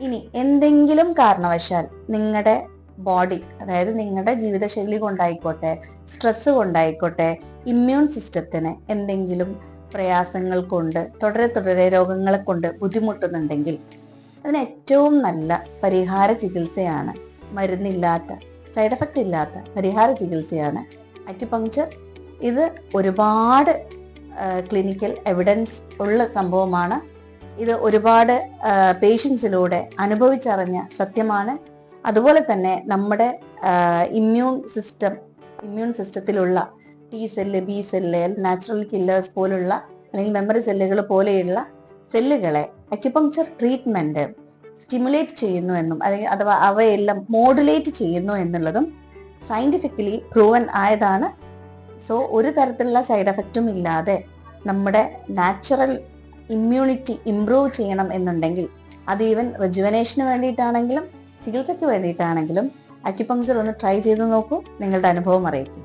ഇനി എന്തെങ്കിലും കാരണവശാൽ നിങ്ങളുടെ ബോഡി അതായത് നിങ്ങളുടെ ജീവിതശൈലി കൊണ്ടായിക്കോട്ടെ സ്ട്രെസ് കൊണ്ടായിക്കോട്ടെ ഇമ്മ്യൂൺ സിസ്റ്റത്തിന് എന്തെങ്കിലും പ്രയാസങ്ങൾ കൊണ്ട് തുടരെ തുടരെ രോഗങ്ങളെ കൊണ്ട് ബുദ്ധിമുട്ടുന്നുണ്ടെങ്കിൽ അതിന് ഏറ്റവും നല്ല പരിഹാര ചികിത്സയാണ് മരുന്നില്ലാത്ത സൈഡ് എഫക്റ്റ് ഇല്ലാത്ത പരിഹാര ചികിത്സയാണ് അക്യുപങ്ക്ചർ ഇത് ഒരുപാട് ക്ലിനിക്കൽ എവിഡൻസ് ഉള്ള സംഭവമാണ് ഇത് ഒരുപാട് പേഷ്യൻസിലൂടെ അനുഭവിച്ചറിഞ്ഞ സത്യമാണ്. അതുപോലെ തന്നെ നമ്മുടെ immune system immune സിസ്റ്റത്തിലുള്ള T cell B cell natural killers പോലുള്ള അല്ലെങ്കിൽ മെമ്മറി സെല്ലുകൾ പോലെയുള്ള സെല്ലുകളെ അക്യുപങ്ക്ചർ ട്രീറ്റ്മെന്റ് സ്റ്റിമുലേറ്റ് ചെയ്യുന്നു എന്നും അല്ലെങ്കിൽ അഥവാ അവയെല്ലാം മോഡുലേറ്റ് ചെയ്യുന്നു എന്നുള്ളതും സയന്റിഫിക്കലി പ്രൂവൻ ആയതാണ്. സോ ഒരു തരത്തിലുള്ള സൈഡ് എഫക്റ്റും ഇല്ലാതെ നമ്മുടെ നാച്ചുറൽ ഇമ്മ്യൂണിറ്റി ഇംപ്രൂവ് ചെയ്യണം എന്നുണ്ടെങ്കിൽ അത് ഈവൻ റിജുവനേഷന് വേണ്ടിയിട്ടാണെങ്കിലും ചികിത്സയ്ക്ക് വേണ്ടിയിട്ടാണെങ്കിലും അക്യുപങ്ക്ചർ ഒന്ന് ട്രൈ ചെയ്ത് നോക്കൂ നിങ്ങളുടെ അനുഭവം അറിയിക്കും.